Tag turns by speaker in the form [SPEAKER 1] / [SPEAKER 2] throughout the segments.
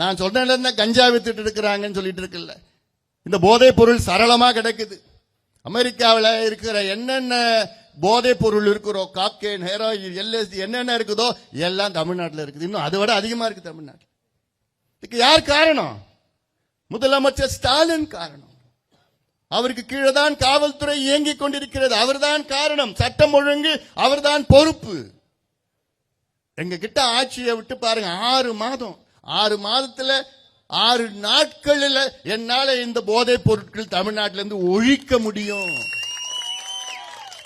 [SPEAKER 1] நான் சொன்ன கஞ்சா வித்துட்டு இருக்கிறாங்கன்னு சொல்லிட்டு இருக்குல்ல. இந்த போதைப் பொருள் சரளமா கிடைக்குது. அமெரிக்காவில் இருக்கிற என்னென்ன போதைப் பொருள் இருக்கிறோ காக்கேன் ஹெரோயின் எல்எஸ்டி என்னென்ன இருக்குதோ எல்லாம் தமிழ்நாட்டில் இருக்குது. இன்னும் அதை விட அதிகமாக இருக்கு தமிழ்நாட்டில். இதுக்கு யார் காரணம்? முதலமைச்சர் ஸ்டாலின் காரணம். அவருக்கு கீழே தான் காவல்துறை இயங்கிக் கொண்டிருக்கிறது. அவர்தான் காரணம். சட்டம் ஒழுங்கு அவர்தான் பொறுப்பு. எங்க கிட்ட ஆட்சியை விட்டு பாருங்க ஆறு மாதம். ஆறு மாதத்துல ஆறு நாட்களில் என்னால இந்த போதைப் பொருட்கள் தமிழ்நாட்டில இருந்து ஒழிக்க முடியும்.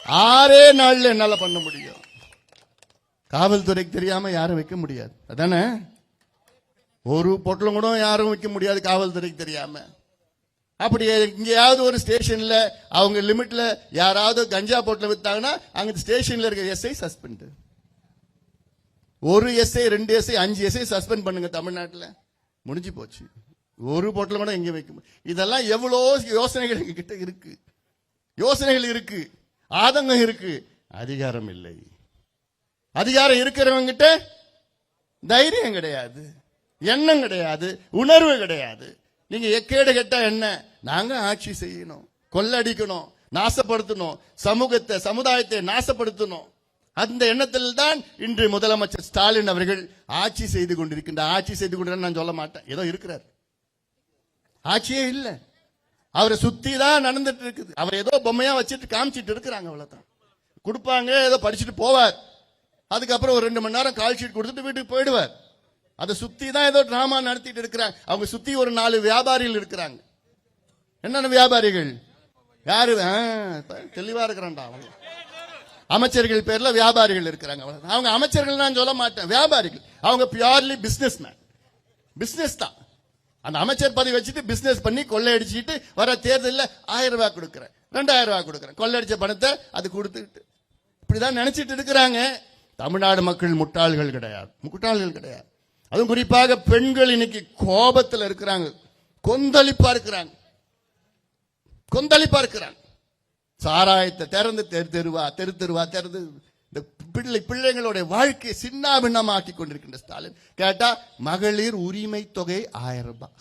[SPEAKER 1] ஆறே நாள்ல என்னால பண்ண முடியும். காவல்துறைக்கு தெரியாம யாரும் வைக்க முடியாது. அதானே? ஒரு பொட்டலும் கூட யாரும் வைக்க முடியாது காவல்துறைக்கு தெரியாம. அப்படி எங்கேயாவது ஒரு ஸ்டேஷன்ல அவங்க லிமிட்ல யாராவது கஞ்சா பொட்டலம் வித்தாங்கன்னா அங்க ஸ்டேஷன்ல இருக்க எஸ்ஐ சஸ்பெண்ட். ஒரு எஸ்ஐ ரெண்டு எஸ்ஐ அஞ்சு எஸ்ஐ சஸ்பெண்ட் பண்ணுங்க தமிழ்நாட்டில். முடிஞ்சு போச்சு. ஒரு பொட்டலம் கூட எங்கே வைக்க இதெல்லாம் எவ்வளோ யோசனைகள் எங்ககிட்ட இருக்கு. யோசனைகள் இருக்கு. ஆதங்கம் இருக்கு. அதிகாரம் இல்லை. அதிகாரம் இருக்கிறவங்க கிட்ட தைரியம் கிடையாது. எண்ணம் கிடையாது. உணர்வு கிடையாது. நீங்க எக்கேடு கெட்டா என்ன? நாங்க ஆட்சி செய்யணும். கொள்ளடிக்கணும். நாசப்படுத்தணும். சமூகத்தை சமுதாயத்தை நாசப்படுத்தணும். அந்த எண்ணத்தில் தான் இன்று முதலமைச்சர் ஸ்டாலின் அவர்கள் ஆட்சி செய்து கொண்டிருக்கின்ற ஆட்சி செய்து கொண்டு நான் சொல்ல மாட்டேன். ஏதோ இருக்கிறார். ஆட்சியே இல்லை. அவரை சுத்தி தான் நடந்துட்டு இருக்குது. அவர் ஏதோ பொம்மையா வச்சுட்டு காமிச்சிட்டு இருக்கிறாங்க அவ்வளவுதான். கொடுப்பாங்க ஏதோ படிச்சுட்டு போவார். அதுக்கப்புறம் ஒரு ரெண்டு மணி நேரம் கால் ஷீட் கொடுத்துட்டு வீட்டுக்கு போயிடுவார். அதை சுத்தி தான் ஏதோ டிராமா நடத்திட்டு இருக்கிறாங்க. அவங்க சுத்தி ஒரு நாலு வியாபாரிகள் இருக்கிறாங்க. என்னென்ன வியாபாரிகள்? யாரு? தெளிவா இருக்கிறான்டா அவங்க அமைச்சர்கள் பேர்ல வியாபாரிகள் இருக்கிறாங்க. அவங்க அமைச்சர்கள் நான் சொல்ல மாட்டேன். வியாபாரிகள். அவங்க பியூர்லி பிசினஸ் மேன் பிசினஸ் தான். அந்த அமைச்சர் பதவி வச்சுட்டு பிசினஸ் பண்ணி கொள்ளையடிச்சுட்டு வர தேர்தலில் ஆயிரம் ரூபாய் கொடுக்குறேன். ரெண்டாயிரம் ரூபாய் கொடுக்குறேன். கொள்ளையடிச்ச பணத்தை அது கொடுத்துட்டு இப்படிதான் நினைச்சிட்டு இருக்கிறாங்க. தமிழ்நாடு மக்கள் முட்டாள்கள் கிடையாது. முட்டாள்கள் கிடையாது. அதுவும் குறிப்பாக பெண்கள் இன்னைக்கு கோபத்தில் இருக்கிறாங்க. கொந்தளிப்பா இருக்கிறாங்க. கொந்தளிப்பா இருக்கிறாங்க. சாராயத்தை திறந்து தெரு தெருவா தெரு தெருவா திறந்து இந்த பிள்ளை பிள்ளைங்களுடைய வாழ்க்கையை சின்ன பின்னமாக்கி கொண்டிருக்கின்ற ஸ்டாலின். கேட்டா மகளிர் உரிமை தொகை ஆயிரம் ரூபாய்.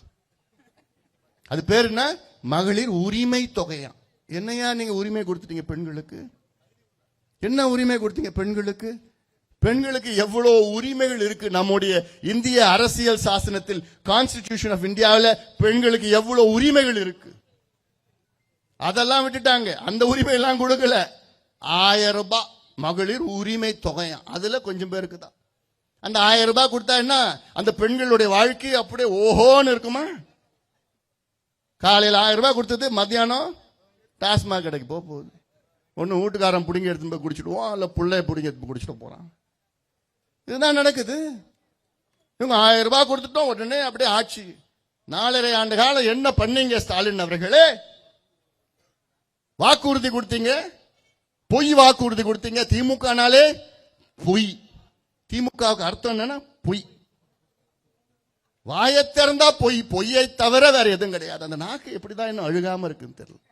[SPEAKER 1] அது பேர் என்ன? மகளிர் உரிமை தொகையா? என்னையா நீங்க உரிமை கொடுத்துட்டீங்க பெண்களுக்கு? என்ன உரிமை கொடுத்தீங்க பெண்களுக்கு? பெண்களுக்கு எவ்வளவு உரிமைகள் இருக்கு? நம்முடைய இந்திய அரசியல் சாசனத்தில் கான்ஸ்டிடியூஷன் ஆஃப் இந்தியாவில் பெண்களுக்கு எவ்வளவு உரிமைகள் இருக்கு? அதெல்லாம் விட்டுட்டாங்க. அந்த உரிமை எல்லாம் கொடுக்கல. ஆயிரம் ரூபாய் மகளிர் உரிமை தொகையும் அதுல கொஞ்சம் பேருக்கு தான். அந்த ஆயிரம் ரூபாய் கொடுத்தா என்ன? அந்த பெண்களுடைய வாழ்க்கை அப்படியே ஓஹோன்னு இருக்குமா? காலையில் ஆயிரம் ரூபாய் கொடுத்தது மத்தியானம் டாஸ்மாக் கடைக்கு போக போகுது. ஒன்று வீட்டுக்காரன் பிடிங்க எடுத்துன்னு போய் குடிச்சிடுவோம் இல்லை பிள்ளைய பிடிங்க எடுத்து குடிச்சிட்டு போகிறான் இதுதான் நடக்குது. இவங்க ஆயிரம் ரூபாய் கொடுத்துட்டோம் உடனே அப்படியே ஆட்சி நாலரை ஆண்டு காலம் என்ன பண்ணீங்க ஸ்டாலின் அவர்களே? வாக்குறுதி கொடுத்தீங்க. பொய் வாக்குறுதி கொடுத்தீங்க. திமுகனாலே பொய். திமுகவுக்கு அர்த்தம் என்னன்னா பொய். வாயை திறந்தா பொய். பொய்யை தவிர வேற எதுவும் கிடையாது. அந்த நாக்கு எப்படிதான் இன்னும் அழுகாம இருக்குன்னு தெரியல.